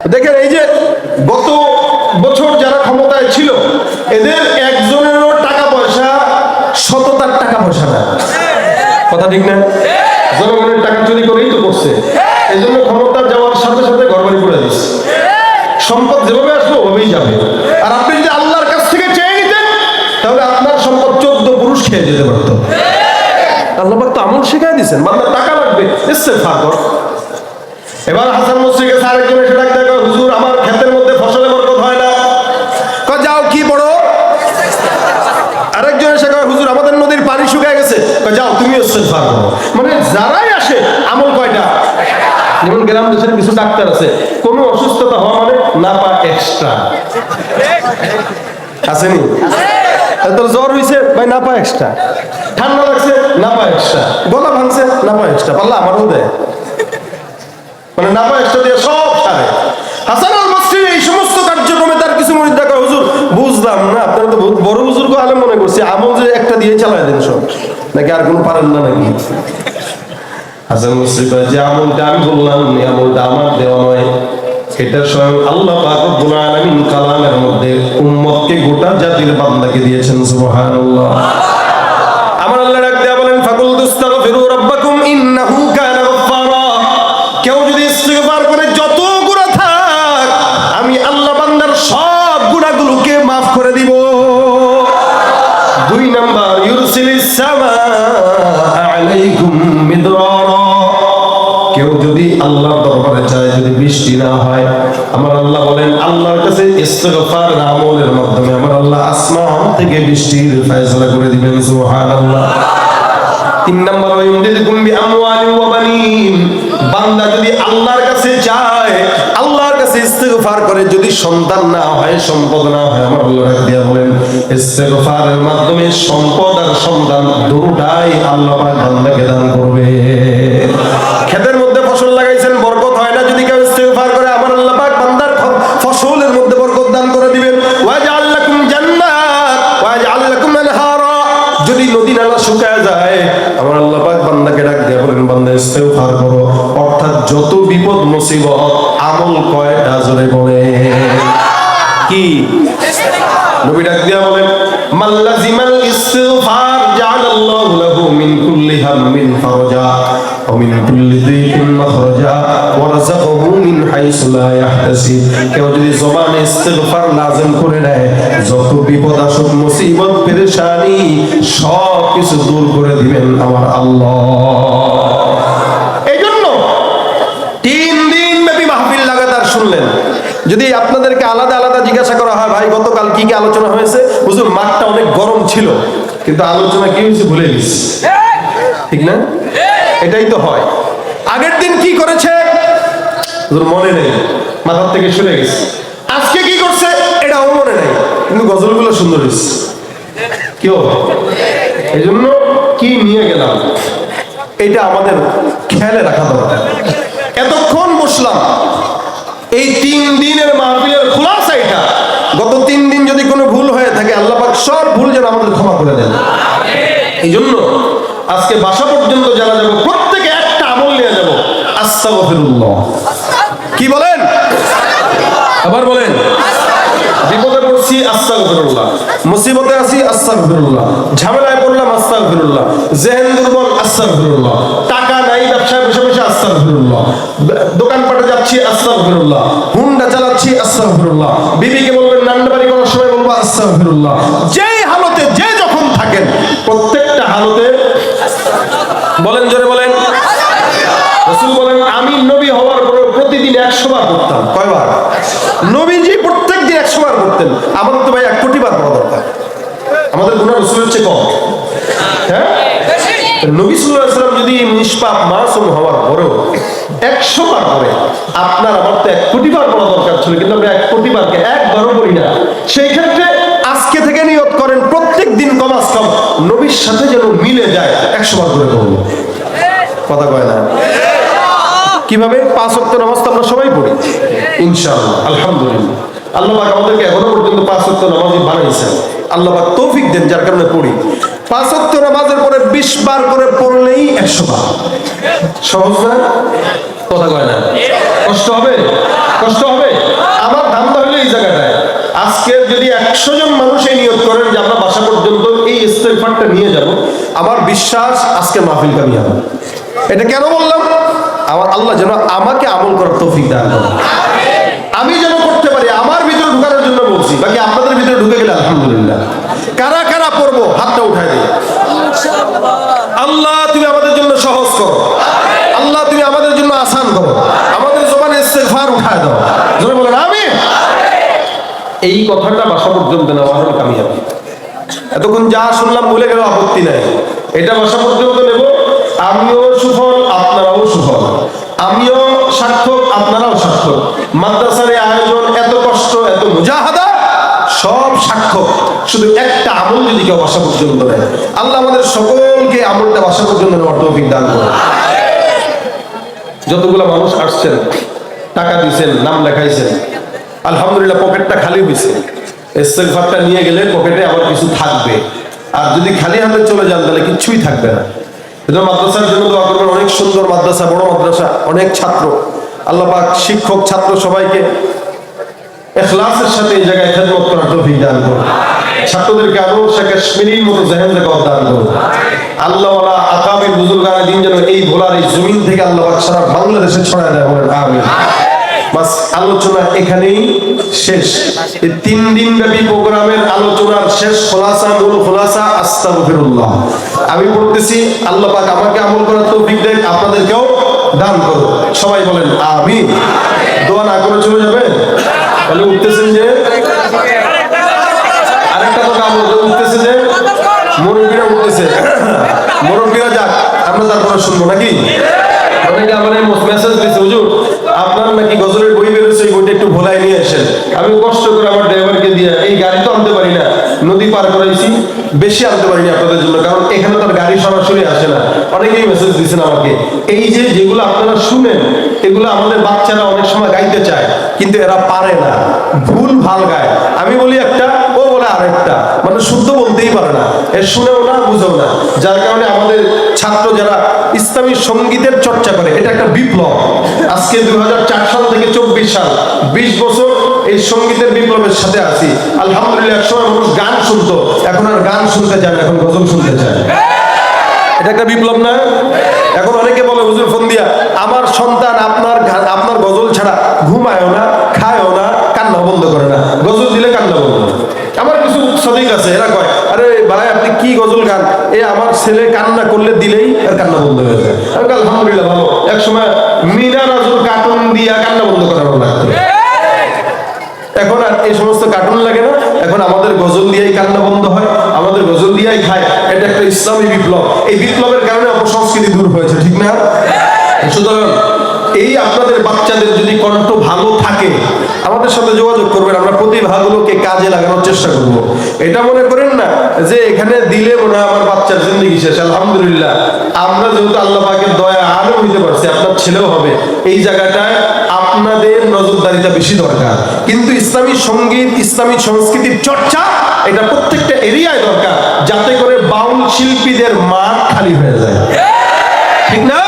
দেখেন এই যে গত বছর যারা ক্ষমতায় ছিল, এদের একজনেরও টাকা পয়সা শততার টাকা পয়সা না কথা ঠিক না? জনগণের টাকা চুরি করেই তো করছে। এই জন্য ক্ষমতা যাওয়ার সাথে সাথে ঘরবাড়ি করে দিচ্ছে। সম্পদ যেভাবে আসবে, ওভাবেই যাবে। আর আপনি যদি আল্লাহর কাছ থেকে চেয়ে নিতেন, তাহলে আপনার সম্পদ চোদ্দ পুরুষ খেয়ে যেতে পারতো। আল্লাহ তো আমল শিখাই দিচ্ছেন বান্দার টাকা লাগবে ইস্তেফা কর। এবার হাসান মুসরিকে আরেকজন এসে ডাক দেখো হুজুর আমার ক্ষেতের মধ্যে ফসলে বরকত হয় না কয় যাও কি বড় আরেকজন এসে কয় হুজুর আমাদের নদীর পানি শুকিয়ে গেছে কয় যাও তুমি ইস্তেগফার করো মানে যারাই আসে আমল কয়টা যেমন গ্রাম দেশের কিছু ডাক্তার আছে। কোনো অসুস্থতা হওয়া মানে না পা এক্সট্রা আসেনি তোর জ্বর হয়েছে ভাই না পা এক্সট্রা ঠান্ডা লাগছে না পা এক্সট্রা গলা ভাঙছে না পা এক্সট্রা পারলা আমারও দেয় মানে নাপা এক্সট্রা দিয়ে সব সারে। হাসান আল বসরি এই সমস্ত কার্যক্রমে তার কিছু মরিদ দেখা হুজুর, বুঝলাম না। আপনারা তো বড় বুজুর্গ আলেম মনে করছি। আমল যে একটা দিয়ে চালায় দেন সব। নাকি আর কোনো পারেন না নাকি? হাসান বসরি যে আমলটা আমি বললাম, এই আমলটা আমার দেওয়া নয়। এটা স্বয়ং আল্লাহ পাক রব্বুল আলামিন কালামের মধ্যে উম্মতকে গোটা জাতির বান্দাকে দিয়েছেন, সুবহানাল্লাহ। আমার আল্লাহ ডাক দেয়া বলেন ফাকুল রাব্বাকুম, ইন্নাহু কানা গফফারা। কেউ যদি ইস্তিগফার করে, যত গুনাহ থাক, আমি আল্লাহ বান্দার সব গুনাহগুলোকে maaf করে দিব। দুই নাম্বার, ইউরসিলিস সামা আলাইকুম যদি আল্লাহর দরবারে চায় যদি বৃষ্টি না হয়। আমার আল্লাহ বলেন, আল্লাহর কাছে ইস্তেগফার আমলের মাধ্যমে। আমার আল্লাহ আসমান থেকে বৃষ্টির ফয়সালা করে দিবেন, সুবহানাল্লাহ। তিন নম্বর ওয়াইমদিদকুম বিআমওয়ালিন ওয়া বানিন। বান্দা যদি আল্লাহর কাছে চায় আল্লাহর কাছে ইস্তেগফার করে, যদি সন্তান না হয়, সম্পদ না হয়, আমার আল্লাহ দিয়া বলেন, ইস্তেগফারের মাধ্যমে সম্পদ আর সন্তান দুটাই আল্লাহ পাক বান্দাকে দান করবে। অর্থাৎ যত বিপদ মুসিবত আমল কয়টা জোরে বলে। কি? নবী ডাক দিয়া বলেন মাল্লাজিমাল ইস্তিগফার, জাআলাল্লাহু লাহু মিন কুল্লি হাম্মিন ফারজা, ওয়া মিন কুল্লি দিকিন মাখরাজা, ওয়া রাযাকাহু মিন হাইসু লা ইয়াহতাসিব কেউ যদি জবানে ইস্তিগফার লাজিম করে নেয়, যত বিপদ আসুক, মুসিবত, পেরেশানি সব কিছু দূর করে দিবেন আমার আল্লাহ এই জন্য তিন দিন ব্যাপী মাহফিল লাগাতার শুনলেন? যদি আপনাদেরকে আলাদা আলাদা জিজ্ঞাসা করা হয়, ভাই, গতকাল কি কি আলোচনা হয়েছে? হুজুর, মাঠটা অনেক গরম ছিল, কিন্তু আলোচনা কি হয়েছে ভুলে গেছি। ঠিক না? এটাই তো হয়। আগের দিন কি করেছে? মনে নেই। মাথার থেকে সরে গেছে। আজকে কি করছে? এটাও মনে নেই। কিন্তু গজলগুলো সুন্দর হয়েছে। কেউ এই জন্য কি নিয়ে গেলাম? এটা আমাদের খেয়ালে রাখা দরকার। এতক্ষণ বসলাম। এই তিন দিনের মাহফিলের খোলাসা এটা। গত তিন দিন যদি কোনো ভুল হয়ে থাকে, আল্লাহ পাক সব ভুল যেন আমাদের ক্ষমা করে দেন। এই জন্য আজকে বাসা পর্যন্ত যারা যাব, প্রত্যেকে একটা আমল নিয়ে যাব। আস্তাগফিরুল্লাহ। কি বলেন? আবার বলেন। বিপদে পড়ছি, আস্তাগফিরুল্লাহ। মুসিবতে আছি, আস্তাগফিরুল্লাহ। ঝামেলায় পড়লাম, আস্তাগফিরুল্লাহ। জেহেন দুর্বল, আস্তাগফিরুল্লাহ। টাকা নাই বসে বসে আস্তাগফিরুল্লাহ। দোকানপাটে যাচ্ছি, আস্তাগফিরুল্লাহ। হুন্ডা চালাচ্ছি, আস্তাগফিরুল্লাহ। বিবিকে বলবেন নান্ডা বাড়ি করার সময় বলব, আস্তাগফিরুল্লাহ। যেই হালতে, যে যখন থাকেন, প্রত্যেকটা হালতে বলেন বলেন। রসুল বলেন, আমি নবী হওয়ার পরে প্রতিদিন একশো বার করতাম কয়বার? নবীজি প্রত্যেক দিন একশো বার করতেন আমাদের তো ভাই এক কোটি বার করা দরকার। আমাদের গুণা রসুলের চেয়ে কম। হ্যাঁ? কীভাবে? পাঁচ ওয়াক্ত নামাজ তো আমরা সবাই পড়ি। ইনশাআল্লাহ, আলহামদুলিল্লাহ। আল্লাহ আমাদেরকে এখনও পর্যন্ত পাঁচ ওয়াক্ত নামাজই বানাইছেন আল্লাহ তৌফিক দেন, যার কারণে পড়ি। পরে বিশ বার করে পড়লেই একশো বার। সহজ কথা কষ্ট হবে? কষ্ট হবে? আমার এই জায়গাটায় আজকে যদি একশো জন মানুষ এই নিয়োগ করেন যে আমরা বাসা পর্যন্ত এই ইস্তেফারটা নিয়ে যাব আমার বিশ্বাস আজকে মাহফিল কামি হবে এটা কেন বললাম? আমার আল্লাহ যেন আমাকে আমল করার তৌফিক দান করে আমি যেন করতে পারি আমার ভিতরে ঢুকানোর জন্য বলছি। বাকি আপনাদের ভিতরে ঢুকে গেলে আলহামদুলিল্লাহ। পড়ব হাতটা উঠায় দিই আল্লাহ তুমি আমাদের জন্য সহজ করো। আল্লাহ তুমি আমাদের জন্য আসান করো। আমাদের জবানে ইস্তেগফার উঠায় দাও। জোরে বলেন আমিন। এই কথাটা বাসা পর্যন্ত নেওয়া হলো কামিয়াবি। এতক্ষণ যা শুনলাম বলে গেল আপত্তি নাই। এটা বাসা পর্যন্ত নেব। আমিও সুফল আপনারাও সুফল। আমিও সার্থক আপনারাও সার্থক। মাদ্রাসার আমল বাসা পর্যন্ত নেয় আল্লাহ আমাদের সকলকে আমলটা বাসা পর্যন্ত নেওয়ার তৌফিক দান করে যতগুলো মানুষ আসছেন, টাকা দিছেন, নাম লেখাইছেন, আলহামদুলিল্লাহ পকেটটা খালি হয়েছে ইস্তেগফারটা নিয়ে গেলে পকেটে আবার কিছু থাকবে। আর যদি খালি হাতে চলে যান, তাহলে কিচ্ছুই থাকবে না। এটা মাদ্রাসার জন্য দোয়া করবেন, অনেক সুন্দর মাদ্রাসা, বড় মাদ্রাসা, অনেক ছাত্র। আল্লাহ শিক্ষক, ছাত্র সবাইকে এখলাসের সাথে এই জায়গায় খেদমত করার তৌফিক দান করুন। ছাত্রদেরকে আরও কাশ্মীরির মতো জেহেন থেকে দান করুন। আল্লাহ ওয়ালা আকাবির বুজুর্গানের দিন যেন এই ভোলার এই জমিন থেকে আল্লাহ সারা বাংলাদেশে ছড়ায় দেয় বলেন, আমিন। বাস, আলোচনা এখানেই শেষ। এই তিন দিন ব্যাপী প্রোগ্রামের আলোচনার শেষ খোলাসা মূল খোলাসা, আস্তাগফিরুল্লাহ। আমি আল্লাহ পাক আমাকে আমল করার তৌফিক দেন, আপনাদেরকেও দান করুন। সবাই বলেন, আমিন। দোয়া না করে চলে যাবে তাহলে উঠতেছেন যে আরেকটা কথা বলতে উঠতেছে যে মুরব্বীরা উঠতেছে মুরব্বীরা যাক, আমরা তারপরে শুনব নাকি? অনেকে আমার মেসেজ দিচ্ছে হুজুর, আপনার নাকি গজলের বই বেরোচ্ছে এই বইটা একটু ভোলাই নিয়ে আসেন। আমি কষ্ট করে আমার ড্রাইভারকে দিয়ে এই গাড়ি তো আনতে পারি না, নদী পার করাইছি, বেশি আনতে পারিনি আপনাদের জন্য, কারণ এখানে তার গাড়ি সরাসরি আসে না। অনেকেই মেসেজ দিচ্ছেন আমাকে, এই যে যেগুলো আপনারা শুনেন, এগুলো আমাদের বাচ্চারা অনেক সময় গাইতে চায়, কিন্তু এরা পারে না, ভুল ভালো গায়। আমি বলি একটা, ও বলে আরেকটা মানে শুদ্ধ এর শুনেও না, বুঝেও না। যার কারণে আমাদের ছাত্র যারা ইসলামী সঙ্গীতের চর্চা করে, এটা একটা বিপ্লব। আজকে দুই সাল থেকে চব্বিশ সাল, বিশ বছর এই সঙ্গীতের বিপ্লবের সাথে আছি। আলহামদুলিল্লাহ, একসময় মানুষ গান শুনতো, এখন আর গান শুনতে চায় না, এখন গজল শুনতে চায়। এটা একটা বিপ্লব না? এখন অনেকে বলে, হুজুর ফোন দিয়া আমার সন্তান আপনার আপনার গজল ছাড়া ঘুমায়ও না, খায়ও না, কান্না বন্ধ করে না। গজল দিলে কান্না বন্ধ। করে। সদিক আছে, এরা কয়, আরে ভাই, আপনি কি গজল গান? এ, আমার ছেলে কান্না করলে দিলেই আর কান্না বন্ধ হয়ে যায়। আলহামদুলিল্লাহ, ভালো। এক সময় মিনা রাজুর কার্টুন দিয়া কান্না বন্ধ করানো লাগতো। এখন আর এই সমস্ত কার্টুন লাগে না, এখন আমাদের গজল দিয়েই কান্না বন্ধ হয়, আমাদের গজল দিয়েই খায়। এটা একটা ইসলামী বিপ্লব। এই বিপ্লবের কারণে অপসংস্কৃতি দূর হয়েছে, ঠিক না? সুতরাং এই আপনাদের বাচ্চাদের যদি কণ্ঠ ভালো থাকে, আমাদের সাথে যোগাযোগ করবেন, আমরা প্রতিভাগুলোকে কাজে লাগানোর চেষ্টা করব। এটা মনে করেন না যে এখানে দিলে মনে হয় আমার বাচ্চার জিন্দগি শেষ, আলহামদুলিল্লাহ। আমরা যেহেতু আল্লাহ পাকের দয়া আরও হইতে পারছি, আপনার ছেলেও হবে। এই জায়গাটায় আপনাদের নজরদারিটা বেশি দরকার। কিন্তু ইসলামী সংগীত, ইসলামী সংস্কৃতির চর্চা, এটা প্রত্যেকটা এরিয়ায় দরকার, যাতে করে বাউল শিল্পীদের মাঠ খালি হয়ে যায়। ঠিক না?